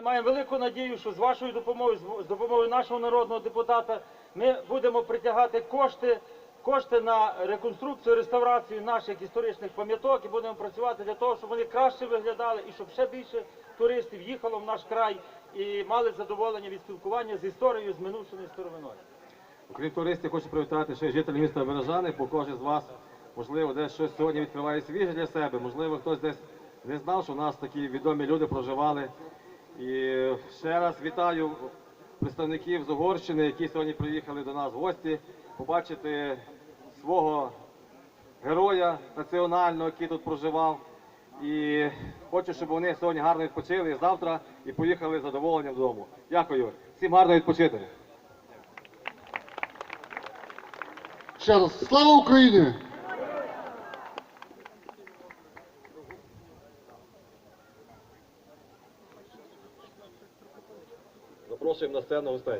Ми маємо велику надію, що з вашою допомогою, з- допомогою нашого народного депутата, ми будемо притягати кошти, кошти на реконструкцію, реставрацію наших історичних пам'яток і будемо працювати для того, щоб вони краще виглядали і щоб ще більше туристів їхало в наш край і мали задоволення від спілкування з історією, з минувшою старовиною. Окрім туристів, хочу привітати ще й жителів міста Бережани, бо кожен з вас, можливо, десь щось сьогодні відкриває свіже для себе, можливо, хтось десь не знав, що у нас такі відомі люди проживали. І ще раз вітаю представників з Угорщини, які сьогодні приїхали до нас в гості, побачити свого героя національного, який тут проживав. І хочу, щоб вони сьогодні гарно відпочили завтра і поїхали з задоволенням додому. Дякую. Всім гарно відпочити. Ще раз, слава Україні! Запрошуємо на сцену гостей.